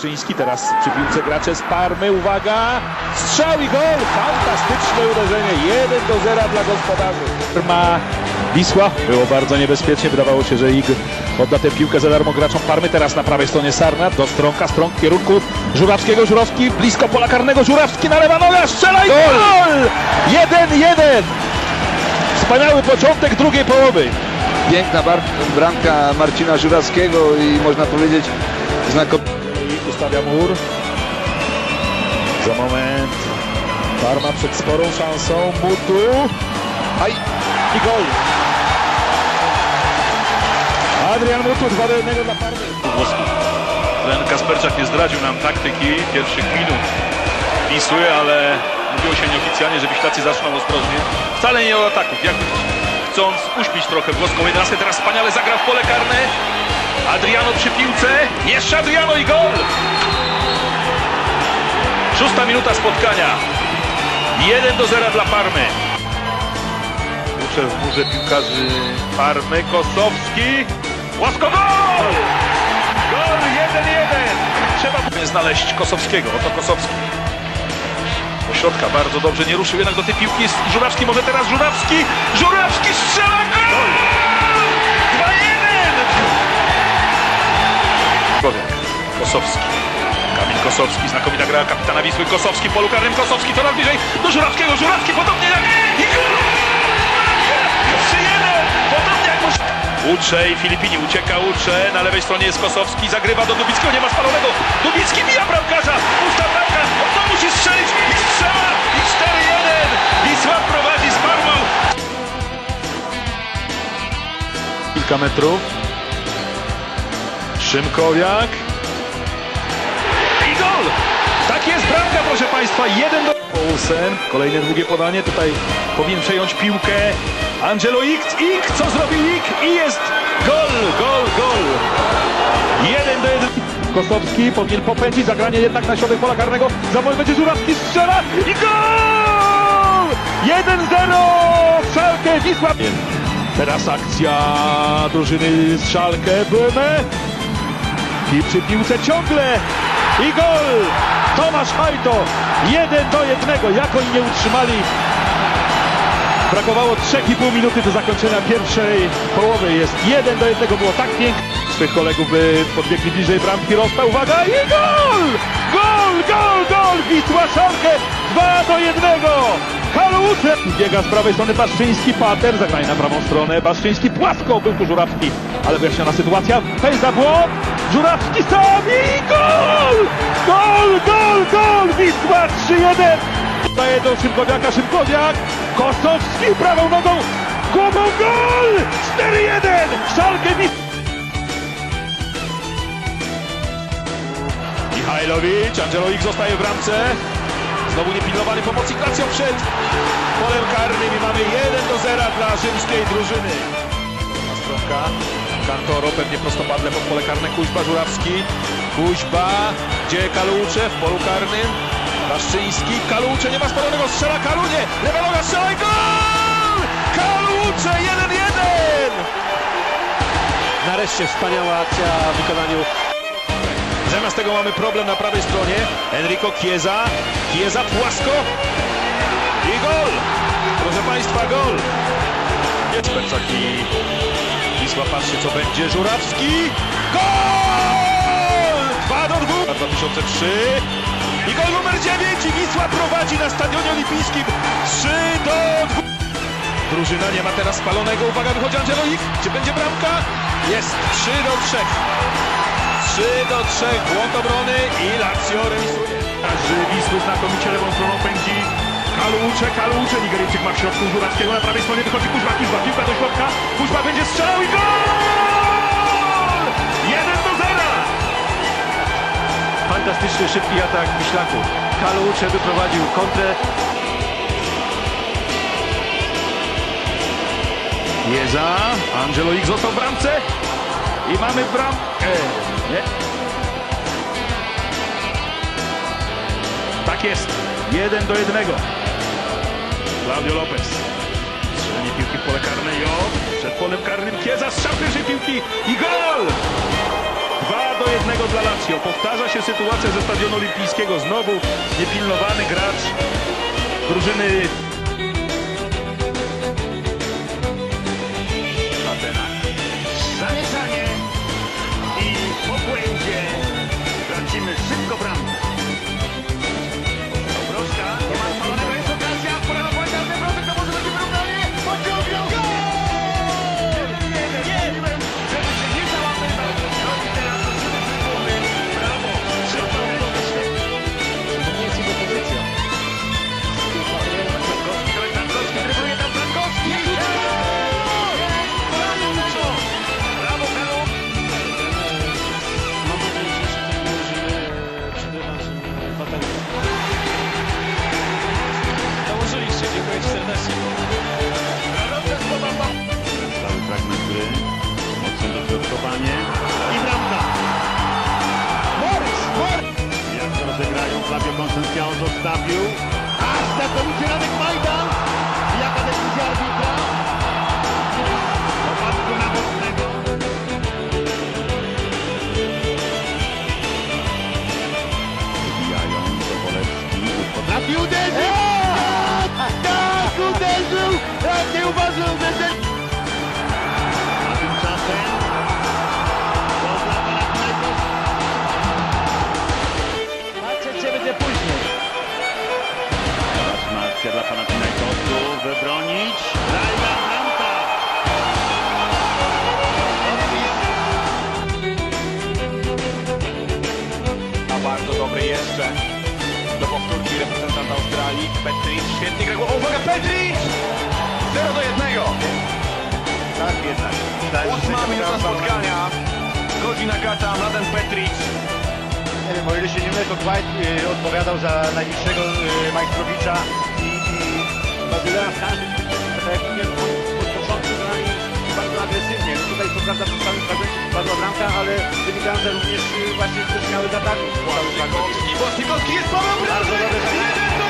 Paszczyński, teraz przy piłce gracze z Parmy, uwaga, strzał i gol, fantastyczne uderzenie, 1 do 0 dla gospodarzy. Parma, Wisła, było bardzo niebezpiecznie, wydawało się, że IG odda tę piłkę za darmo graczom Parmy, teraz na prawej stronie Sarna, do Stronka, Strąg w kierunku Żurawskiego, Żurawski, blisko pola karnego, Żurawski na lewa noga, strzela i gol! 1-1! Wspaniały początek drugiej połowy. Piękna bramka Marcina Żurawskiego i można powiedzieć znakomita. I ustawia mur. Za moment. Parma przed sporą szansą. Mutu. Aj. I gol. Adrian Mutu 2 do 1 dla Parmy. Ten Kasperczak nie zdradził nam taktyki pierwszych minut Wisły, ale mówiło się nieoficjalnie, że Wiślacy zaczną ostrożnie. Wcale nie o ataków, jakby chcąc uśpić trochę włoską 11. Teraz wspaniale zagra w pole karne. Adriano przy piłce. Jeszcze Adriano i gol! Szósta minuta spotkania. 1 do 0 dla Parmy. Uczę w murze piłkarzy Parmy. Kosowski. Łasko gol! Gol 1-1. Trzeba znaleźć Kosowskiego. Oto Kosowski. Środka bardzo dobrze. Nie ruszył jednak do tej piłki. Żurawski może teraz Żurawski. Żurawski strzela gol! 2-1. Człowiek. Kosowski. Kamil Kosowski. Znakomita gra kapitana Wisły. Kosowski polu karnym. Kosowski coraz bliżej do Żurawskiego. Żurawski podobnie jak... Ucze i Filipini ucieka Ucze, na lewej stronie jest Kosowski, zagrywa do Dubickiego, nie ma spalonego, Dubicki bija bramkarza, pusta bramka, on to musi strzelić i strzela i 4-1, Wisła prowadzi z Parmą. Kilka metrów. Szymkowiak. I gol! Tak jest bramka, proszę Państwa. 1 do... Poulsen. Kolejne długie podanie. Tutaj powinien przejąć piłkę. Angelo Ikt. Ikt. Co zrobił Ikt? I jest gol, gol, gol. 1 do 1. Kosowski powinien popędzić zagranie jednak na środek pola karnego. Za moment będzie Żurawski strzela i gol! 1-0 Szalkę Wisła. Teraz akcja drużyny z Szalkę. Böhme. I przy piłce ciągle i gol! Tomasz Hajto 1 do 1. Jak oni nie utrzymali? Brakowało 3,5 minuty do zakończenia pierwszej połowy. Jest 1 do 1. Było tak pięknie. Swych kolegów by podbiegli bliżej bramki Rosta. Uwaga i gol! Gol, gol, gol! Wisła Szalkę 2 do 1. Kaluce! Biega z prawej strony Baszczyński, Pater, zagranie na prawą stronę, Baszczyński płasko, był tu Żurawski, ale wyjaśniona sytuacja, pędza błąd, Żurawski sam i gol! Gol, gol, gol! Wisła 3-1! Daje do Szymkowiaka, Szymkowiak, Kosowski prawą nogą, głową gol! 4-1! Szalkę! Michajlowicz, Angelo Ich zostaje w bramce. Znowu niepilnowany pomocy Klacją przed polem karnym i mamy 1 do 0 dla rzymskiej drużyny. Stronka, Kantoro, pewnie prostopadle pod pole karne, Kuźba, Żurawski, Kuźba, gdzie Kalucze w polu karnym, Baszczyński, Kalucze, nie ma spalonego, strzela Kalunie, lewa noga strzela i gol! Kalucze 1-1! Nareszcie wspaniała akcja w wykonaniu Zamiast tego mamy problem na prawej stronie. Enrico Chiesa. Chiesa płasko. I gol! Proszę Państwa, gol! Szperczak i Wisła patrzy, co będzie. Żurawski. Gol! 2 do 2. 2003. I gol numer 9. I Wisła prowadzi na Stadionie Olimpijskim. 3 do 2. Drużyna nie ma teraz spalonego. Uwaga, wychodzi Angelo Ich. Czy będzie bramka? Jest 3 do 3. 3 do 3, błąd obrony i Lazio remisuje. Wisły znakomicie lewą stroną pędzi Kalucze, Kalucze, Nigeryjczyk ma w środku Żurawskiego, na prawej stronie wychodzi Kuźba, Kuźba, piłka do środka, Kuźba będzie strzelał i gol! Fantastyczny, szybki atak Wiślaków. Kalucze wyprowadził kontrę. Jeza, Angelo Ich został w bramce i mamy bramkę. Nie. Tak jest, 1 do 1. Claudio Lopez. Strzelenie piłki w pole karne, jo. Przed polem karnym Kieza, strzał pierwszej piłki i gol! 2 do 1 dla Lazio. Powtarza się sytuacja ze stadionu olimpijskiego. Znowu niepilnowany gracz drużyny Zostawił. Aż znakomicie Radek Majdan! Jaka decyzja arbitra? Popadku na mocnego. Wybijają Sobolewski. Potrafi uderzyć! Tak, uderzył! Tak, nie uważał, akcja dla Panathinaikosu. Wybronić. Rajna bramka. A bardzo dobry jeszcze do powtórki reprezentanta Australii. Petric, świetnie gra głową. Uwaga, Petric! 0 do 1. Tak jednak. Ósma minuta spotkania. Godzina kata, Mladen Petric. Nie wiem, o ile się nie mylę, to Dwight y, odpowiadał za najniższego y, Majstrowicza bardzo agresywnie. No tutaj co prawda w samym fragmencie padła bramka, ale wynikająca również y, właśnie ze zmiany z ataku. Błaszczykowski, Błaszczykowski jest Paweł Bardzo